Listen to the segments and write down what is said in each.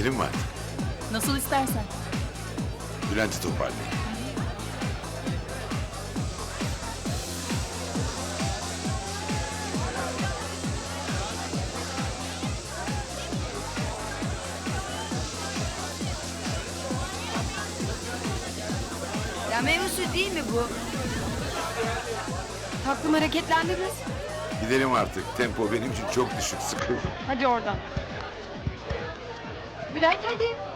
Gidelim mi artık? Nasıl istersen. Bülent'i toparlayın. Ya meyve suyu değil mi bu? Tatlım hareketlendiniz. Gidelim artık. Tempo benim için çok düşük. Sıkıldım. Hadi oradan. Bülent hadi.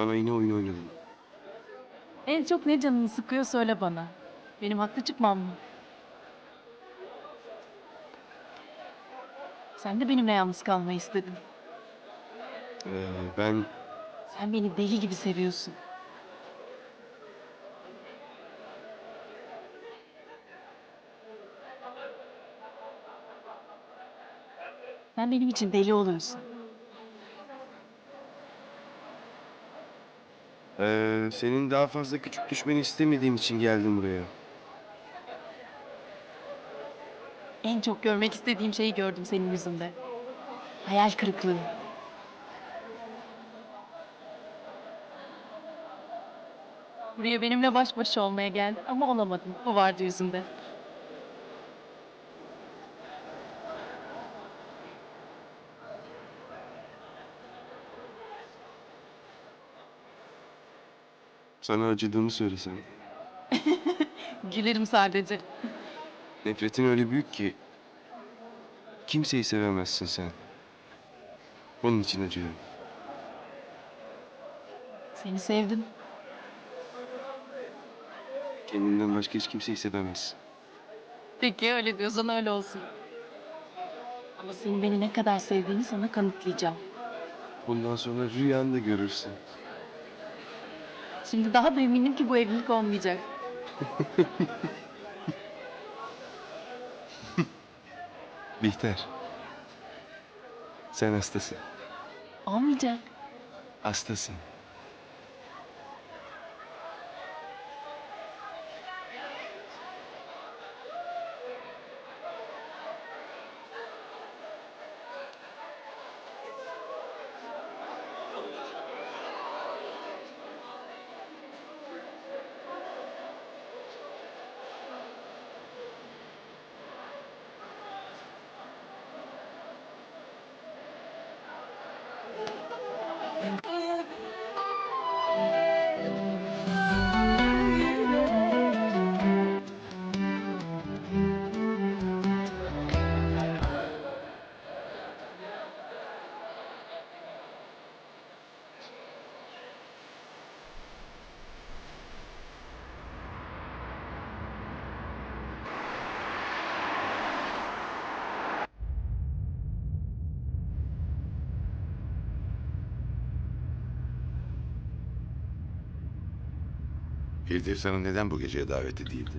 Bana yine oyun oynadın. En çok ne canını sıkıyor söyle bana. Benim haklı çıkmam mı? Sen de benimle yalnız kalmayı istedin. Ee, ben Sen beni deli gibi seviyorsun. Sen benim için deli oluyorsun. Ee, senin daha fazla küçük düşmeni istemediğim için geldim buraya. En çok görmek istediğim şeyi gördüm senin yüzünde. Hayal kırıklığı. Buraya benimle baş başa olmaya geldin ama olamadın. Bu vardı yüzünde. Sana acıdığımı söylesem. Gülerim sadece. Nefretin öyle büyük ki kimseyi sevemezsin sen. Bunun için acıyorum. Seni sevdim. Kendinden başka hiç kimseyi sevemezsin. Peki öyle diyorsan öyle olsun. Ama senin beni ne kadar sevdiğini sana kanıtlayacağım. Bundan sonra rüyanda görürsün. Şimdi daha da eminim ki bu evlilik olmayacak. Bihter. Sen hastasın. Olmayacak. Hastasın. Firdevs Hanım neden bu geceye davetli değildi?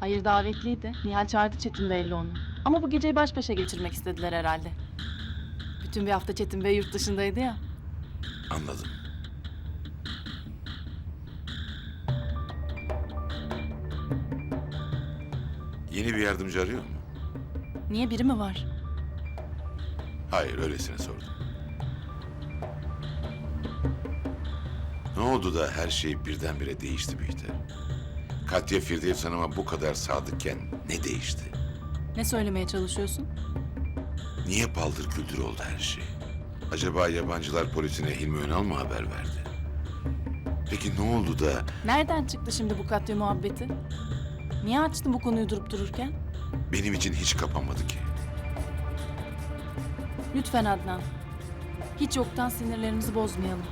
Hayır davetliydi. Nihal çağırdı Çetin Bey'le onu. Ama bu geceyi baş başa geçirmek istediler herhalde. Bütün bir hafta Çetin Bey yurt dışındaydı ya. Anladım. Yeni bir yardımcı arıyor mu? Niye biri mi var? Hayır, öylesine sordum. Ne oldu da her şey birdenbire değişti Bihter? Katya Firdevs Hanım'a bu kadar sadıkken ne değişti? Ne söylemeye çalışıyorsun? Niye paldır küldür oldu her şey? Acaba yabancılar polisine Hilmi Önal mı haber verdi? Peki ne oldu da Nereden çıktı şimdi bu katya muhabbeti? Niye açtın bu konuyu durup dururken? benim için hiç kapanmadı ki. Lütfen Adnan. Hiç yoktan sinirlerimizi bozmayalım.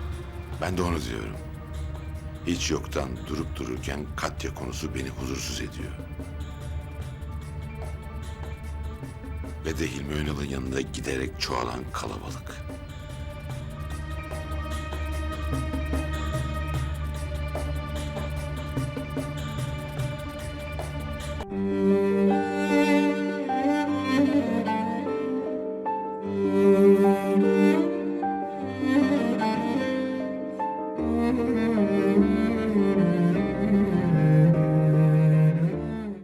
Ben de onu diyorum. Hiç yoktan durup dururken Katya konusu beni huzursuz ediyor. Ve de Hilmi Önal'ın yanında giderek çoğalan kalabalık.